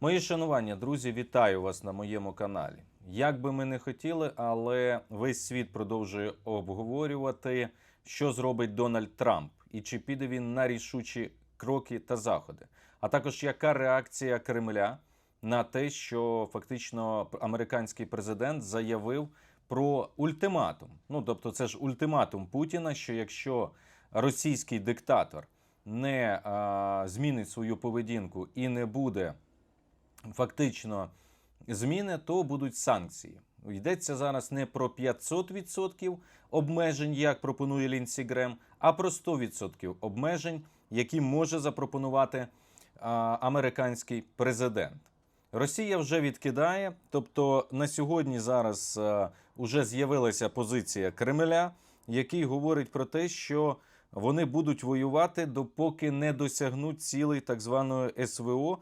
Мої шанування, друзі, вітаю вас на моєму каналі. Як би ми не хотіли, але весь світ продовжує обговорювати, що зробить Дональд Трамп і чи піде він на рішучі кроки та заходи. А також яка реакція Кремля на те, що фактично американський президент заявив про ультиматум. Ну тобто, це ж ультиматум Путіна, що якщо російський диктатор не а, змінить свою поведінку і не буде фактично зміни, то будуть санкції. Йдеться зараз не про 500% обмежень, як пропонує Лінсі Грем, а про 100% обмежень, які може запропонувати а, американський президент. Росія вже відкидає, тобто на сьогодні зараз а, уже з'явилася позиція Кремля, який говорить про те, що вони будуть воювати допоки не досягнуть цілей так званої СВО.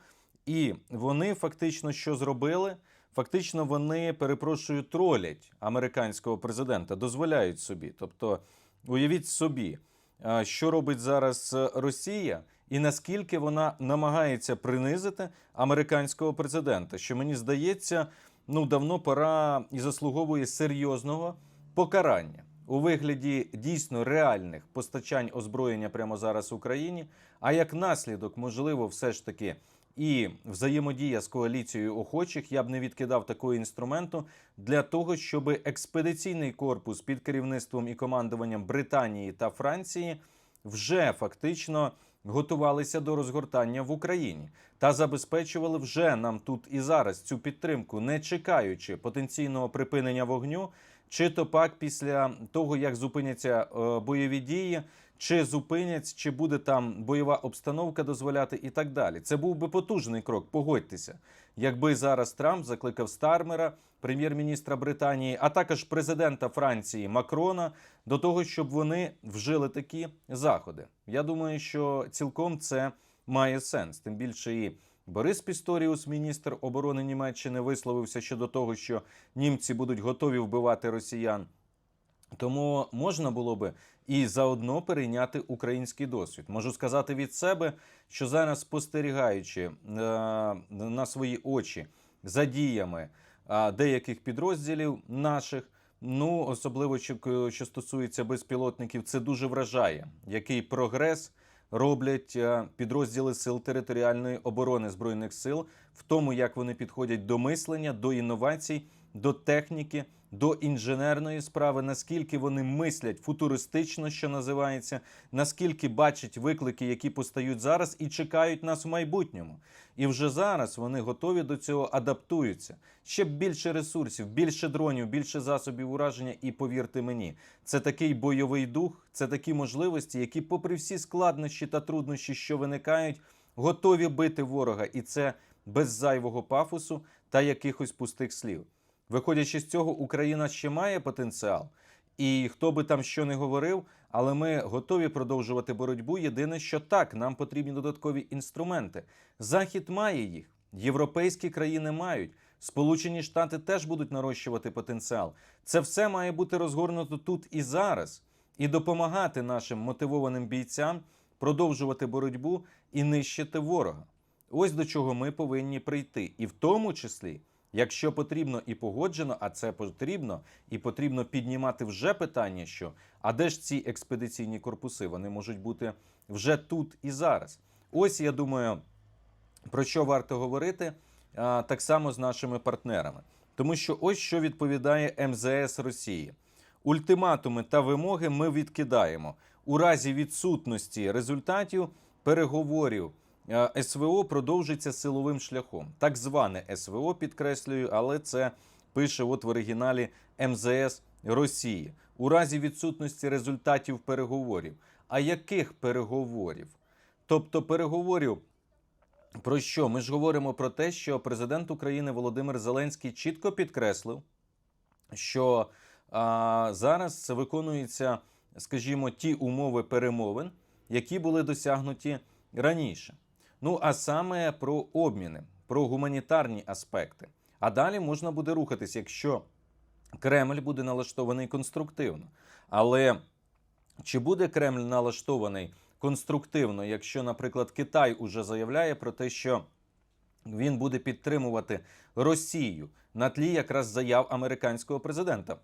І вони фактично що зробили? Фактично, вони перепрошую, тролять американського президента, дозволяють собі. Тобто, уявіть собі, що робить зараз е, Росія, і наскільки вона намагається принизити американського президента, що мені здається, ну давно пора і заслуговує серйозного покарання у вигляді дійсно реальних постачань озброєння прямо зараз Україні. А як наслідок, можливо, все ж таки і взаємодія з коаліцією охочих, я б не відкидав такого інструменту для того, щоб експедиційний корпус під керівництвом і командуванням Британії та Франції вже фактично готувалися до розгортання в Україні та забезпечували вже нам тут і зараз цю підтримку, не чекаючи потенційного припинення вогню, чи то пак після того, як зупиняться е, бойові дії, чи зупинять, чи буде там бойова обстановка дозволяти, і так далі. Це був би потужний крок, погодьтеся. Якби зараз Трамп закликав Стармера, прем'єр-міністра Британії, а також президента Франції Макрона до того, щоб вони вжили такі заходи. Я думаю, що цілком це має сенс. Тим більше і Борис Пісторіус, міністр оборони Німеччини, висловився щодо того, що німці будуть готові вбивати росіян. Тому можна було би і заодно перейняти український досвід. Можу сказати від себе, що зараз спостерігаючи е, на свої очі за діями деяких підрозділів наших, ну особливо що стосується безпілотників, це дуже вражає, який прогрес роблять е, підрозділи сил територіальної оборони збройних сил в тому, як вони підходять до мислення, до інновацій, до техніки, до інженерної справи, наскільки вони мислять футуристично, що називається, наскільки бачать виклики, які постають зараз, і чекають нас в майбутньому. І вже зараз вони готові до цього адаптуються. Ще більше ресурсів, більше дронів, більше засобів ураження. І повірте мені, це такий бойовий дух, це такі можливості, які, попри всі складнощі та труднощі, що виникають, готові бити ворога, і це без зайвого пафосу та якихось пустих слів. Виходячи з цього, Україна ще має потенціал, і хто би там що не говорив, але ми готові продовжувати боротьбу. Єдине, що так, нам потрібні додаткові інструменти. Захід має їх, європейські країни мають. Сполучені Штати теж будуть нарощувати потенціал. Це все має бути розгорнуто тут і зараз, і допомагати нашим мотивованим бійцям продовжувати боротьбу і нищити ворога. Ось до чого ми повинні прийти, і в тому числі. Якщо потрібно і погоджено, а це потрібно, і потрібно піднімати вже питання, що а де ж ці експедиційні корпуси? Вони можуть бути вже тут і зараз. Ось я думаю, про що варто говорити так само з нашими партнерами. Тому що ось що відповідає МЗС Росії. Ультиматуми та вимоги ми відкидаємо у разі відсутності результатів переговорів. Е, СВО продовжиться силовим шляхом. Так зване СВО підкреслюю, але це пише от в оригіналі МЗС Росії. У разі відсутності результатів переговорів. А яких переговорів? Тобто переговорів. Про що? Ми ж говоримо про те, що президент України Володимир Зеленський чітко підкреслив, що а, зараз виконуються, скажімо, ті умови перемовин, які були досягнуті раніше. Ну а саме про обміни, про гуманітарні аспекти. А далі можна буде рухатись, якщо Кремль буде налаштований конструктивно. Але чи буде Кремль налаштований конструктивно, якщо, наприклад, Китай уже заявляє про те, що він буде підтримувати Росію на тлі якраз заяв американського президента.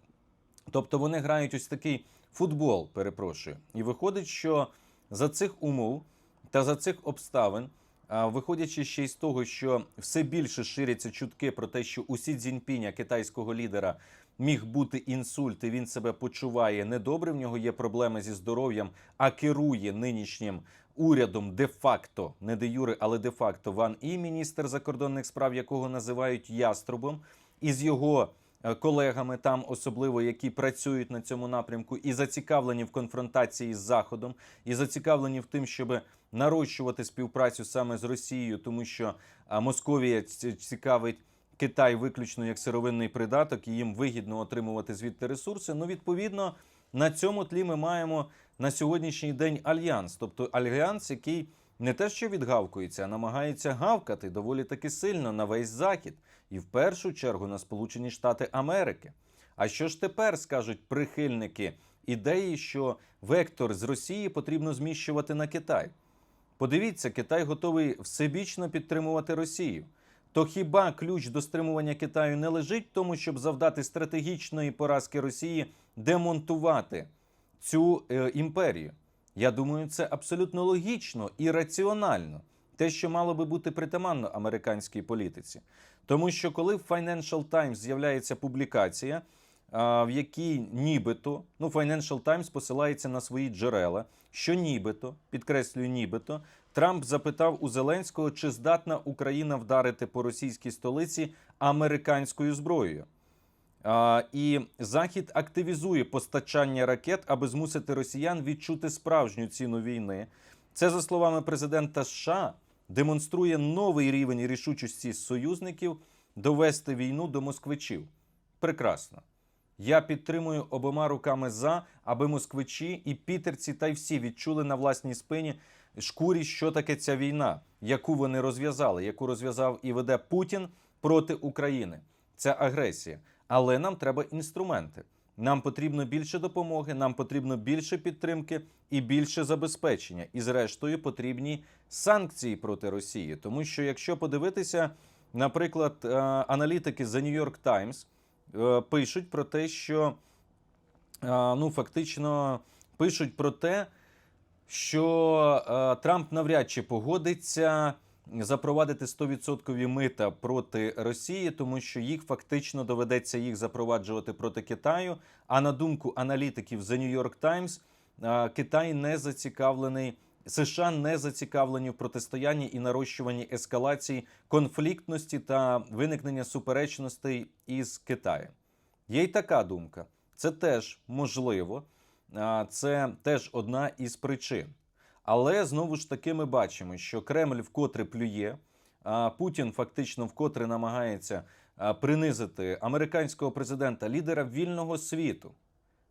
Тобто вони грають ось такий футбол, перепрошую. І виходить, що за цих умов та за цих обставин, виходячи ще й з того, що все більше ширяться чутки про те, що у Сі Цзіньпіня, китайського лідера, міг бути інсульт, і він себе почуває недобре. В нього є проблеми зі здоров'ям, а керує нинішнім урядом де-факто, не де юре, але де-факто Ван І, міністр закордонних справ, якого називають яструбом, і з його колегами там, особливо які працюють на цьому напрямку, і зацікавлені в конфронтації з Заходом, і зацікавлені в тим, щоб нарощувати співпрацю саме з Росією, тому що Московія цікавить. Китай виключно як сировинний придаток, і їм вигідно отримувати звідти ресурси. Ну, відповідно, на цьому тлі ми маємо на сьогоднішній день альянс, тобто альянс, який не те, що відгавкується, а намагається гавкати доволі таки сильно на весь захід, і в першу чергу на Сполучені Штати Америки. А що ж тепер скажуть прихильники ідеї, що вектор з Росії потрібно зміщувати на Китай? Подивіться, Китай готовий всебічно підтримувати Росію. То хіба ключ до стримування Китаю не лежить в тому, щоб завдати стратегічної поразки Росії, демонтувати цю е, імперію? Я думаю, це абсолютно логічно і раціонально. Те, що мало би бути притаманно американській політиці. Тому що коли в Financial Times з'являється публікація, в якій нібито, ну Financial Times посилається на свої джерела, що нібито, підкреслюю, нібито, Трамп запитав у Зеленського, чи здатна Україна вдарити по російській столиці американською зброєю. А, і Захід активізує постачання ракет, аби змусити росіян відчути справжню ціну війни. Це, за словами президента США, демонструє новий рівень рішучості союзників довести війну до москвичів. Прекрасно. Я підтримую обома руками за, аби москвичі і пітерці та й всі відчули на власній спині шкурі, що таке ця війна, яку вони розв'язали, яку розв'язав і веде Путін проти України. Це агресія. Але нам треба інструменти. Нам потрібно більше допомоги, нам потрібно більше підтримки і більше забезпечення. І, зрештою, потрібні санкції проти Росії. Тому що, якщо подивитися, наприклад, е, аналітики The New York Times е, пишуть про те, що е, ну фактично пишуть про те, що Трамп навряд чи погодиться запровадити 100% мита проти Росії, тому що їх фактично доведеться їх запроваджувати проти Китаю. А на думку аналітиків The New York Times, Китай не зацікавлений. США не зацікавлені в протистоянні і нарощуванні ескалації конфліктності та виникнення суперечностей із Китаєм. Є й така думка. Це теж можливо, це теж одна із причин. Але знову ж таки ми бачимо, що Кремль вкотре плює, Путін фактично вкотре намагається принизити американського президента, лідера вільного світу,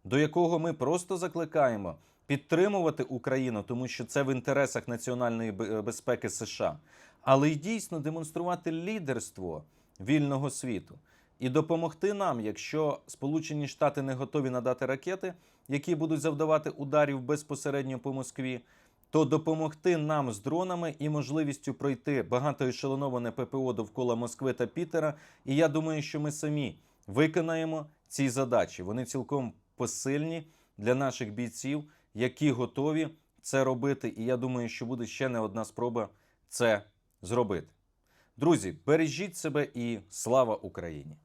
до якого ми просто закликаємо підтримувати Україну, тому що це в інтересах національної безпеки США, але й дійсно демонструвати лідерство вільного світу і допомогти нам, якщо Сполучені Штати не готові надати ракети, які будуть завдавати ударів безпосередньо по Москві, то допомогти нам з дронами і можливістю пройти багатоешелоноване ППО довкола Москви та Пітера. І я думаю, що ми самі виконаємо ці задачі. Вони цілком посильні для наших бійців, які готові це робити. І я думаю, що буде ще не одна спроба це зробити. Друзі, бережіть себе і слава Україні!